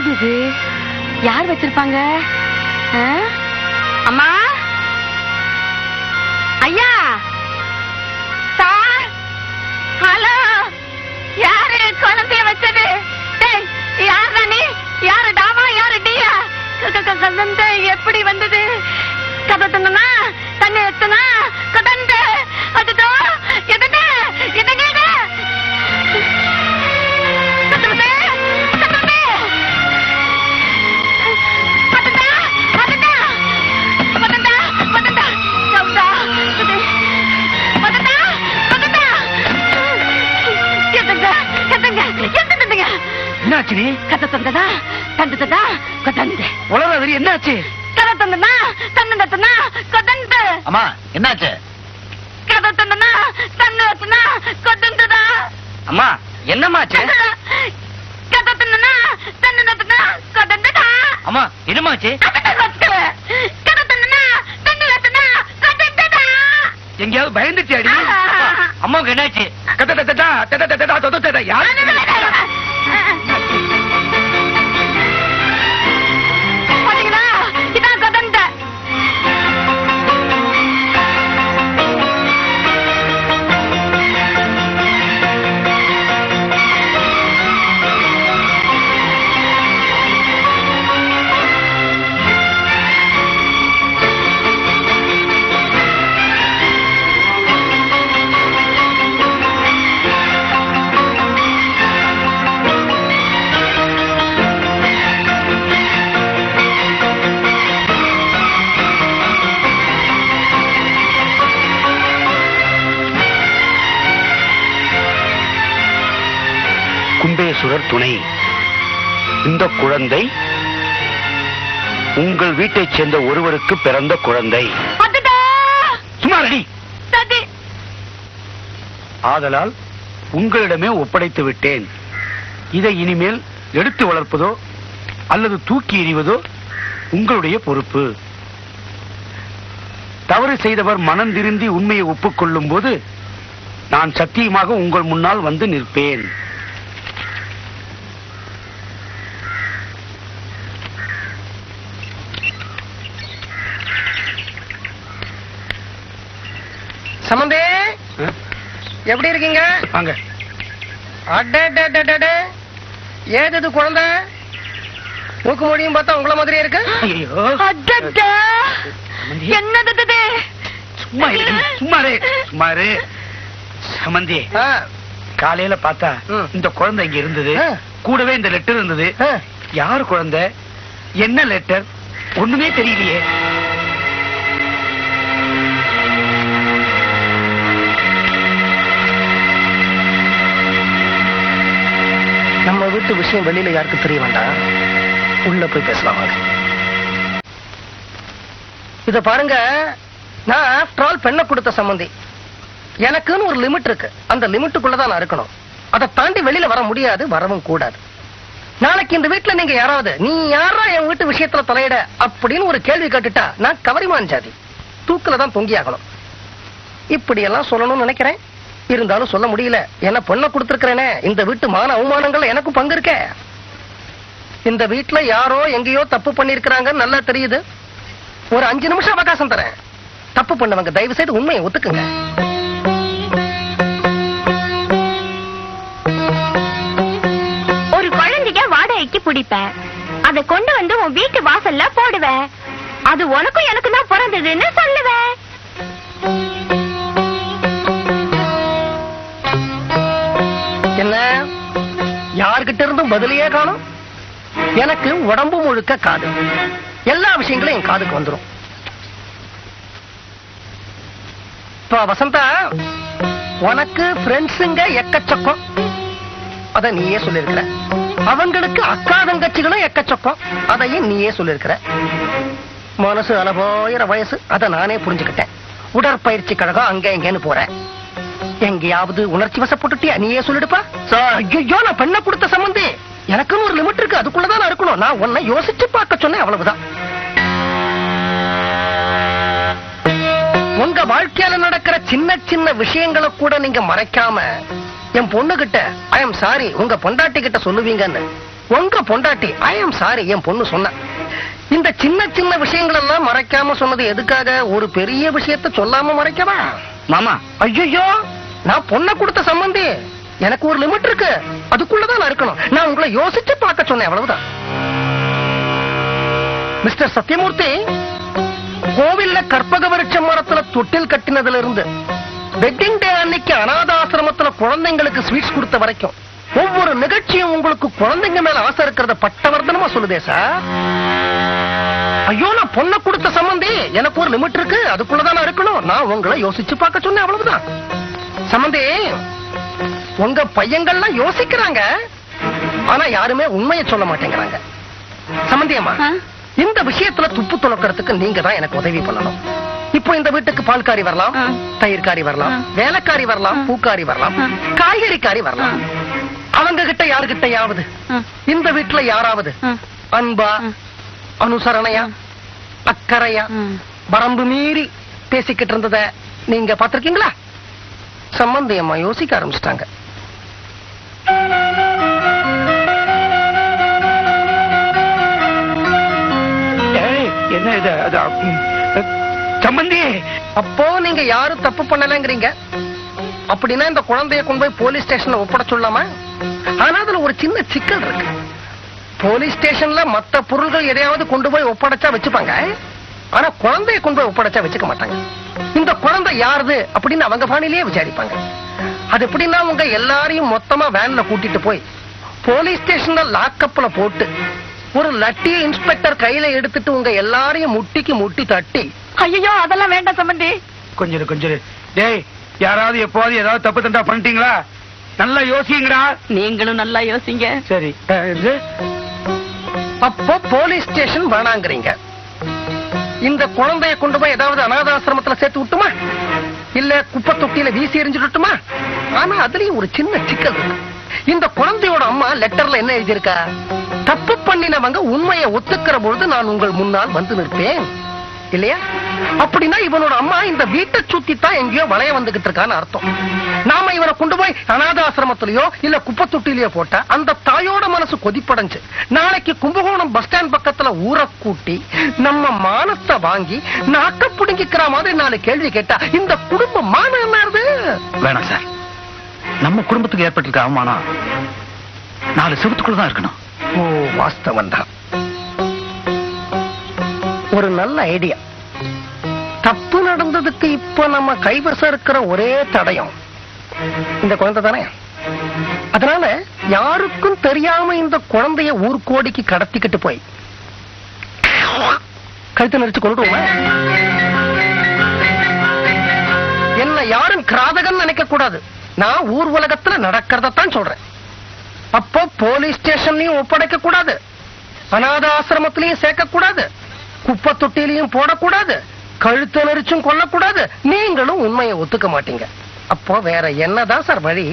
அழகு இது? யார் வச்சிருப்பாங்க? அம்மா? ஐயா? சார்? ஹலோ? யாரு குழந்தைய வச்சது? யார் யாருடா யாரு டாமா யாரு டியா? எப்படி வந்தது? கதை தந்தனா தண்ணி எத்தனா நீ கதை தந்ததா? தந்ததா? கதந்த. உலகம் என்னாச்சு? கதை தந்தனா? தந்ததனா கதந்த. அம்மா என்னாச்சு? கதை தந்தனா? தந்ததனா கதந்ததா? அம்மா என்னம்மாச்சு? கதை தந்தனா? தந்ததனா கதந்ததா? அம்மா என்னமாச்சு கதை எங்கேயாவது பயந்துச்சு அடி அம்மாவுக்கு என்னாச்சு? தத்த தத்த தத்த தொத்த தத்த. யாரு? கும்பேஸ்வரர் துணை. இந்த குழந்தை உங்கள் வீட்டைச் சேர்ந்த ஒருவருக்கு பிறந்த குழந்தை. ஆதலால் உங்களிடமே ஒப்படைத்து விட்டேன். இதை இனிமேல் எடுத்து வளர்ப்பதோ அல்லது தூக்கி எறிவதோ உங்களுடைய பொறுப்பு. தவறு செய்தவர் மனம் திருந்தி உண்மையை ஒப்புக்கொள்ளும் போது நான் சத்தியமாக உங்கள் முன்னால் வந்து நிற்பேன். சம்பந்தே எப்படி இருக்கீங்க? வாங்க. அடடடடட. ஏது இது குழந்தை? மூக்கு மொழியும் பார்த்தா உங்கள மாதிரியே இருக்கு? ஐயோ அடடா! என்னது சும்மா இரு, சும்மா இரு, சும்மா இரு. சமந்தி ஆ, காலையில பார்த்தா. இந்த குழந்தை இங்க இருந்தது. கூடவே இந்த லெட்டர் இருந்தது. யார் குழந்தை? என்ன லெட்டர் ஒண்ணுமே தெரியலையே. வீட்டு விஷயம் வெளியில யாருக்கு தெரிய வேண்டாம்? உள்ள போய் பேசலாம் இத பாருங்க நான் ஆஃப்டர் ஆல் பெண்ணை கொடுத்த சம்பந்தி. எனக்குன்னு ஒரு லிமிட் இருக்கு. அந்த லிமிட்டுக்குள்ளதான் நான் இருக்கணும். அதை தாண்டி வெளியில வர முடியாது வரவும் கூடாது. நாளைக்கு இந்த வீட்டுல நீங்க யாராவது நீ யாரா என் வீட்டு விஷயத்துல தலையிட அப்படின்னு ஒரு கேள்வி கேட்டுட்டா நான் கவரிமான் ஜாதி. தூக்கில தான் தொங்கி ஆகணும் இப்படி எல்லாம் சொல்லணும்னு நினைக்கிறேன். இருந்தாலும் சொல்ல முடியல. என்ன பொண்ணை கொடுத்திருக்கிறேனே. இந்த வீட்டு மான அவமானங்கள் எனக்கும் பங்கு இருக்க. இந்த வீட்டுல யாரோ எங்கேயோ தப்பு பண்ணிருக்கிறாங்கன்னு நல்லா தெரியுது. ஒரு அஞ்சு நிமிஷம் அவகாசம் தரேன். தப்பு பண்ணவங்க தயவு செய்து உண்மையை ஒத்துக்குங்க. ஒரு குழந்தைய வாடகைக்கு பிடிப்பேன். அதை கொண்டு வந்து உன் வீட்டு வாசல்ல போடுவேன். அது உனக்கும் எனக்கு தான் பிறந்ததுன்னு சொல்லுவேன். என்ன? யார்கிட்ட இருந்தும் பதிலையே காணும்? எனக்கு உடம்பு முழுக்க காது. எல்லா விஷயங்களும் என் காதுக்கு வந்துரும். இப்ப வசந்தா உனக்கு ஃப்ரெண்ட்ஸுங்க எக்கச்சக்கம். அத நீயே சொல்லிருக்கிற. அவங்களுக்கு அக்கா தங்கச்சிகளும் எக்கச்சக்கம். அதையும் நீயே சொல்லிருக்கிற. மனசு அலபோயிர வயசு. அதை நானே புரிஞ்சுக்கிட்டேன். உடற்பயிற்சி கழகம் அங்க இங்கன்னு போறேன். எங்கேயாவது உணர்ச்சி வசப்பட்டுட்டியா? நீயே சொல்லிடுப்பா. ஐயோ நான் பெண்ணை கொடுத்த சம்பந்தி. எனக்குன்னு ஒரு லிமிட் இருக்கு. அதுக்குள்ளதான் இருக்கணும். நான் உன்னை யோசிச்சு பார்க்க சொன்னேன் அவ்வளவுதான். உங்க வாழ்க்கையில நடக்கிற சின்ன சின்ன விஷயங்களை கூட நீங்க மறைக்காம என் பொண்ணு கிட்ட ஐ எம் சாரி உங்க பொண்டாட்டி கிட்ட சொல்லுவீங்கன்னு. உங்க பொண்டாட்டி ஐ எம் சாரி என் பொண்ணு சொன்ன. இந்த சின்ன சின்ன விஷயங்கள் எல்லாம் மறைக்காம சொன்னது எதுக்காக? ஒரு பெரிய விஷயத்த சொல்லாம மறைக்கவா? மாமா. ஐயோ நான் பொண்ணை கொடுத்த சம்பந்தி. எனக்கு ஒரு லிமிட் இருக்கு. அதுக்குள்ளதான் நான் இருக்கணும். நான் உங்களை யோசிச்சு பார்க்க சொன்னேன் அவ்வளவுதான். மிஸ்டர் சத்யமூர்த்தி கோவில்ல கற்பக விருட்ச மரத்துல தொட்டில் கட்டினதுல இருந்து வெட்டிங் டே அன்னைக்கு அனாத ஆசிரமத்துல குழந்தைங்களுக்கு ஸ்வீட்ஸ் கொடுத்த வரைக்கும் ஒவ்வொரு நிகழ்ச்சியும் உங்களுக்கு குழந்தைங்க மேல ஆசை இருக்கிறத பட்டவர்தனமா சொல்லுதே சார் ஐயோ நான் பொண்ணை கொடுத்த சம்பந்தி எனக்கு ஒரு லிமிட் இருக்கு. அதுக்குள்ளதான் இருக்கணும். நான் உங்களை யோசிச்சு பார்க்க சொன்னேன் அவ்வளவுதான். சம்பந்தி உங்க பையங்கள்லாம் யோசிக்கிறாங்க ஆனா யாருமே உண்மையை சொல்ல மாட்டேங்கிறாங்க சம்பந்தி அம்மா ஆ? இந்த விஷயத்துல துப்பு துளக்கறதுக்கு நீங்க தான் எனக்கு உதவி பண்ணணும் இப்போ இந்த வீட்டுக்கு பால்காரி வரலாம். தயிர்காரி வரலாம். வேலைக்காரி வரலாம். பூக்காரி வரலாம். காய்கறிக்காரி வரலாம் அவங்க கிட்ட யாருகிட்டயாவது இந்த வீட்டுல யாராவது அன்பா. அனுசரணையா அக்கறையா. வரம்பு மீறி பேசிக்கிட்டு இருந்தத நீங்க பாத்திருக்கீங்களா சம்பந்தி அம்மா யோசிக்க ஆரம்பிச்சிட்டாங்க. என்ன இது? சம்பந்தி! அப்போ நீங்க யாரும் தப்பு பண்ணலங்கிறீங்க. அப்படின்னா இந்த குழந்தைய கொண்டு போய் போலீஸ் ஸ்டேஷன்ல ஒப்பட சொல்லாமா ஆனா அதுல ஒரு சின்ன சிக்கல் இருக்கு. போலீஸ் ஸ்டேஷன்ல மத்த பொருள்கள் எதையாவது கொண்டு போய் ஒப்படைச்சா வச்சுப்பாங்க. ஆனா குழந்தைய கொண்டு போய் ஒப்படைச்சா வச்சுக்க மாட்டாங்க. குழந்தை யாருது அப்படின்னு அவங்க பாணிலேயே விசாரிப்பாங்க. அது எப்படின்னா உங்க எல்லாரையும் மொத்தமா வேன்ல கூட்டிட்டு போய் போலீஸ் ஸ்டேஷன்ல லாக்கப்ல போட்டு ஒரு லட்டிய இன்ஸ்பெக்டர் கையில எடுத்துட்டு உங்க எல்லாரையும் முட்டிக்கு முட்டி தட்டி ஐயோ அதெல்லாம் வேண்டாம் சம்பந்தி. கொஞ்சம் கொஞ்சம். டேய் யாராவது எப்போது ஏதாவது தப்பு தண்டா பண்ணிட்டீங்களா? நல்லா யோசிங்கடா. நீங்களும் நல்லா யோசிங்க. சரி. அப்போ போலீஸ் ஸ்டேஷன் வேணாங்கிறீங்க. இந்த குழந்தைய கொண்டு போய் ஏதாவது அனாதாசிரமத்துல சேர்த்து விட்டுமா? இல்ல குப்பை தொட்டியில வீசி எறிஞ்சுட்டுமா ஆனா அதுலயும் ஒரு சின்ன சிக்கல் இருக்கு. இந்த குழந்தையோட அம்மா லெட்டர்ல என்ன எழுதியிருக்கா? தப்பு பண்ணினவங்க உண்மையை ஒத்துக்கிற பொழுது நான் உங்கள் முன்னால் வந்து நிற்பேன். இல்லையா? அப்படின்னா இவனோட அம்மா இந்த வீட்டை சுத்தி தான் எங்கேயோ வளைய வந்துகிட்டு இருக்கான்னு அர்த்தம். நாம இவனை கொண்டு போய் அனாதாசிரமத்திலயோ இல்ல குப்பை தொட்டிலேயோ போட்டா அந்த தாயோட மனசு கொதிப்படைஞ்சு நாளைக்கு கும்பகோணம் பஸ் ஸ்டாண்ட் பக்கத்துல ஊரை கூட்டி நம்ம மானத்தை வாங்கி நாக்க புடுங்கிக்கிற மாதிரி நாலு கேள்வி கேட்டா இந்த குடும்ப மானம் என்ன? வேணாம் சார். நம்ம குடும்பத்துக்கு ஏற்பட்டிருக்க அவமானம் நாலு செவத்துக்குள்ள தான் இருக்கணும். ஓ வாஸ்தவம் தான் ஒரு நல்ல ஐடியா. தப்பு நடந்ததுக்கு இப்ப நம்ம கைவசம் இருக்கிற ஒரே தடயம். இந்த குழந்தை தானே? அதனால யாருக்கும் தெரியாம இந்த குழந்தைய ஊர்கோடிக்கு கடத்திக்கிட்டு போய். கழுத்து நெரிச்சு கொண்டுருவோமா என்ன யாரும் கிராதகன் நினைக்க கூடாது. நான் ஊர் உலகத்துல நடக்கிறதான் சொல்றேன். அப்போ போலீஸ் ஸ்டேஷன்லயும் ஒப்படைக்க கூடாது. அநாத ஆசிரமத்திலையும் சேர்க்க கூடாது. குப்பை தொட்டிலையும் போடக்கூடாது கழுத்து நெரிச்சும் கொல்லக்கூடாது. நீங்களும் உண்மையை ஒத்துக்க மாட்டீங்க. அப்போ வேற என்னதான் சார் வழி?